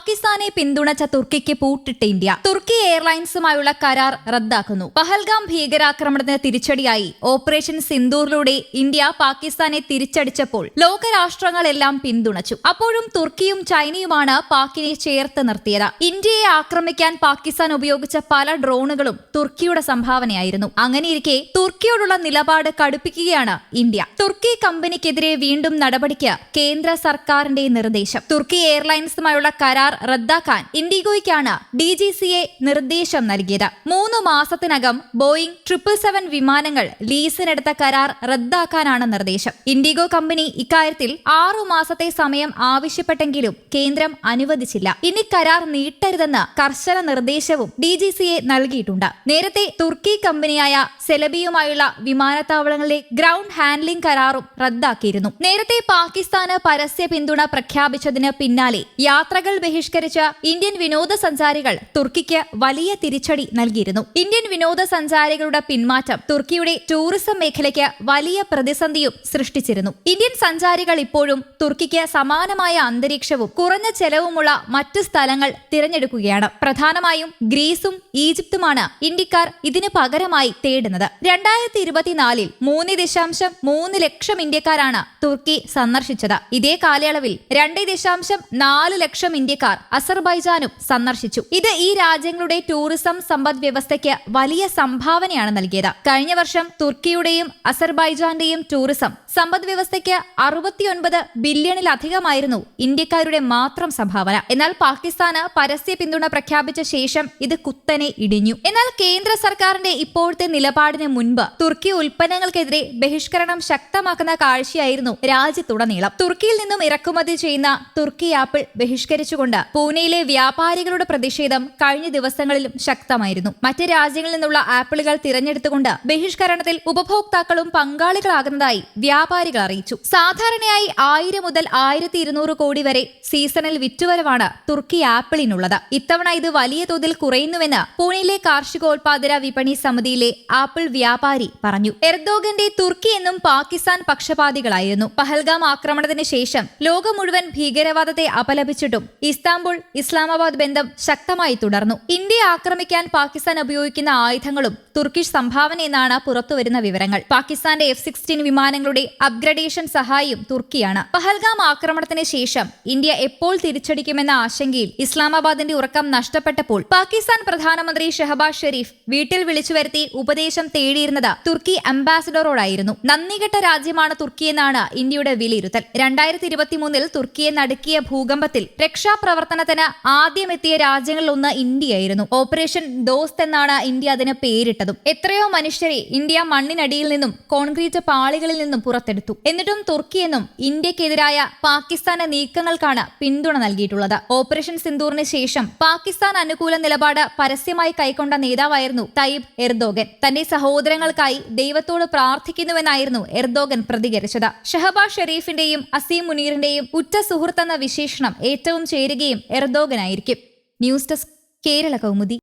പാകിസ്ഥാനെ പിന്തുണച്ച തുർക്കിക്ക് പൂട്ടിട്ട് ഇന്ത്യ. തുർക്കി എയർലൈൻസുമായുള്ള കരാർ റദ്ദാക്കുന്നു. പഹൽഗാം ഭീകരാക്രമണത്തിന് തിരിച്ചടിയായി. ഓപ്പറേഷൻ സിന്ദൂറിലൂടെ ഇന്ത്യ പാകിസ്ഥാനെ തിരിച്ചടിച്ചപ്പോൾ ലോകരാഷ്ട്രങ്ങളെല്ലാം പിന്തുണച്ചു. അപ്പോഴും തുർക്കിയും ചൈനയുമാണ് പാക്കിനെ ചേർത്ത് നിർത്തിയത്. ഇന്ത്യയെ ആക്രമിക്കാൻ പാകിസ്ഥാൻ ഉപയോഗിച്ച പല ഡ്രോണുകളും തുർക്കിയുടെ സംഭാവനയായിരുന്നു. അങ്ങനെയിരിക്കെ തുർക്കിയോടുള്ള നിലപാട് കടുപ്പിക്കുകയാണ് ഇന്ത്യ. തുർക്കി കമ്പനിക്കെതിരെ വീണ്ടും നടപടിക്ക് കേന്ദ്ര സർക്കാരിന്റെ നിർദ്ദേശം. തുർക്കി എയർലൈൻസുമായുള്ള കരാർ റദ്ദാക്കാൻ ഇൻഡിഗോയ്ക്കാണ് ഡി ജി സി എ നിർദ്ദേശം നൽകിയത്. മൂന്ന് മാസത്തിനകം ബോയിംഗ് ട്രിപ്പിൾ സെവൻ വിമാനങ്ങൾ ലീസിനെടുത്ത കരാർ റദ്ദാക്കാനാണ് നിർദ്ദേശം. ഇൻഡിഗോ കമ്പനി ഇക്കാര്യത്തിൽ ആറു മാസത്തെ സമയം ആവശ്യപ്പെട്ടെങ്കിലും കേന്ദ്രം അനുവദിച്ചില്ല. ഇനി കരാർ നീട്ടരുതെന്ന് കർശന നിർദ്ദേശവും ഡി ജി സി എ നൽകിയിട്ടുണ്ട്. നേരത്തെ തുർക്കി കമ്പനിയായ സെലബിയുമായുള്ള വിമാനത്താവളങ്ങളിലെ ഗ്രൗണ്ട് ഹാൻഡ്ലിംഗ് കരാറും റദ്ദാക്കിയിരുന്നു. നേരത്തെ പാകിസ്ഥാന് പരസ്യ പിന്തുണ പ്രഖ്യാപിച്ചതിന് പിന്നാലെ യാത്രകൾ ബഹിഷ്കരിച്ച ഇന്ത്യൻ വിനോദസഞ്ചാരികൾ തുർക്കിക്ക് വലിയ തിരിച്ചടി നൽകിയിരുന്നു. ഇന്ത്യൻ വിനോദസഞ്ചാരികളുടെ പിന്മാറ്റം തുർക്കിയുടെ ടൂറിസം മേഖലയ്ക്ക് വലിയ പ്രതിസന്ധിയും സൃഷ്ടിച്ചിരുന്നു. ഇന്ത്യൻ സഞ്ചാരികൾ ഇപ്പോഴും തുർക്കിക്ക് സമാനമായ അന്തരീക്ഷവും കുറഞ്ഞ ചെലവുമുള്ള മറ്റ് സ്ഥലങ്ങൾ തിരഞ്ഞെടുക്കുകയാണ്. പ്രധാനമായും ഗ്രീസും ഈജിപ്തുമാണ് ഇന്ത്യക്കാർ ഇതിന് പകരമായി തേടുന്നത്. രണ്ടായിരത്തി ഇരുപത്തിനാലിൽ മൂന്ന് ദശാംശം മൂന്ന് ലക്ഷം ഇന്ത്യക്കാരാണ് തുർക്കി സന്ദർശിച്ചത്. ഇതേ കാലയളവിൽ രണ്ട് ദശാംശം നാല് ലക്ഷം ഇന്ത്യക്കാർ അസർബൈജാനും സന്ദർശിച്ചു. ഇത് ഈ രാജ്യങ്ങളുടെ ടൂറിസം സമ്പദ് വ്യവസ്ഥയ്ക്ക് വലിയ സംഭാവനയാണ് നൽകിയത്. കഴിഞ്ഞ വർഷം തുർക്കിയുടെയും അസർബൈജാന്റെയും ടൂറിസം സമ്പദ് വ്യവസ്ഥയ്ക്ക് അറുപത്തിയൊൻപത് ബില്യണിലധികമായിരുന്നു ഇന്ത്യക്കാരുടെ മാത്രം സംഭാവന. എന്നാൽ പാകിസ്ഥാന് പരസ്യ പിന്തുണ പ്രഖ്യാപിച്ച ശേഷം ഇത് കുത്തനെ ഇടിഞ്ഞു. എന്നാൽ കേന്ദ്ര സർക്കാരിന്റെ ഇപ്പോഴത്തെ നിലപാടിന് മുൻപ് തുർക്കി ഉൽപ്പന്നങ്ങൾക്കെതിരെ ബഹിഷ്കരണം ശക്തമാക്കുന്ന കാഴ്ചയായിരുന്നു രാജ്യത്തുടനീളം. തുർക്കിയിൽ നിന്നും ഇറക്കുമതി ചെയ്യുന്ന തുർക്കി ആപ്പിൾ ബഹിഷ്കരിച്ചുകൊണ്ട് പൂനെയിലെ വ്യാപാരികളുടെ പ്രതിഷേധം കഴിഞ്ഞ ദിവസങ്ങളിലും ശക്തമായിരുന്നു. മറ്റ് രാജ്യങ്ങളിൽ നിന്നുള്ള ആപ്പിളുകൾ തിരഞ്ഞെടുത്തുകൊണ്ട് ബഹിഷ്കരണത്തിൽ ഉപഭോക്താക്കളും പങ്കാളികളാകുന്നതായി വ്യാപാരികൾ അറിയിച്ചു. സാധാരണയായി ആയിരം മുതൽ ആയിരത്തി ഇരുന്നൂറ് കോടി വരെ സീസണൽ വിറ്റുവരവാണ് തുർക്കി ആപ്പിളിനുള്ളത്. ഇത്തവണ ഇത് വലിയ തോതിൽ കുറയുന്നുവെന്ന് പൂനെയിലെ കാർഷികോൽപാദന വിപണി സമിതിയിലെ ആപ്പിൾ വ്യാപാരി പറഞ്ഞു. എർദോഗന്റെ തുർക്കി എന്നും പാകിസ്ഥാൻ പക്ഷപാതികളായിരുന്നു. പഹൽഗാം ആക്രമണത്തിന് ശേഷം ലോകം മുഴുവൻ ഭീകരവാദത്തെ അപലപിച്ചിട്ടും ഇസ്താംബുൾ ഇസ്ലാമാബാദ് ബന്ധം ശക്തമായി തുടർന്നു. ഇന്ത്യയെ ആക്രമിക്കാൻ പാകിസ്ഥാൻ ഉപയോഗിക്കുന്ന ആയുധങ്ങളും തുർക്കിഷ് സംഭാവന എന്നാണ് പുറത്തുവരുന്ന വിവരങ്ങൾ. പാകിസ്ഥാന്റെ എഫ് സിക്സ്റ്റീൻ വിമാനങ്ങളുടെ അപ്ഗ്രഡേഷൻ സഹായിയും തുർക്കിയാണ്. പഹൽഗാം ആക്രമണത്തിന് ശേഷം ഇന്ത്യ എപ്പോൾ തിരിച്ചടിക്കുമെന്ന ആശങ്കയിൽ ഇസ്ലാമാബാദിന്റെ ഉറക്കം നഷ്ടപ്പെട്ടപ്പോൾ പാകിസ്ഥാൻ പ്രധാനമന്ത്രി ഷെഹബാസ് ഷെരീഫ് വീട്ടിൽ വിളിച്ചു വരുത്തി ഉപദേശം തേടിയിരുന്നത് തുർക്കി അംബാസിഡറോടായിരുന്നു. നന്ദികെട്ട രാജ്യമാണ് തുർക്കിയെന്നാണ് ഇന്ത്യയുടെ വിലയിരുത്തൽ. രണ്ടായിരത്തി ഇരുപത്തിമൂന്നിൽ തുർക്കിയെ നടുക്കിയ ഭൂകമ്പത്തിൽ രക്ഷാപ്രവർത്തനത്തിന് ആദ്യമെത്തിയ രാജ്യങ്ങളിലൊന്ന് ഇന്ത്യയായിരുന്നു. ഓപ്പറേഷൻ ദോസ്ത് എന്നാണ് ഇന്ത്യ അതിന് പേരിട്ടതും. എത്രയോ മനുഷ്യരെ ഇന്ത്യ മണ്ണിനടിയിൽ നിന്നും കോൺക്രീറ്റ് പാളികളിൽ നിന്നും പുറത്തെടുത്തു. എന്നിട്ടും തുർക്കിയെന്നും ഇന്ത്യക്കെതിരായ പാകിസ്ഥാന്റെ നീക്കങ്ങൾക്കാണ് പിന്തുണ നൽകിയിട്ടുള്ളത്. ഓപ്പറേഷൻ സിന്ദൂറിന് ശേഷം പാകിസ്ഥാൻ അനുകൂല നിലപാട് പരസ്യമായി കൈക്കൊണ്ട നേതാവായിരുന്നു തയ്യിബ് എർദോഗൻ. തന്റെ സഹോദരങ്ങൾക്കായി ദൈവത്തോട് പ്രാർത്ഥിക്കുന്നുവെന്നായിരുന്നു എർദോഗൻ പ്രതികരിച്ചത്. ഷഹബാസ് ഷെരീഫിന്റെയും അസീം മുനീറിന്റെയും ഉറ്റ സുഹൃത്തെന്ന വിശേഷണം ഏറ്റവും ചേരുകയും എർദോഗനായിരിക്കും ന്യൂസ് ഡെസ്ക് കേരള കൗമുദി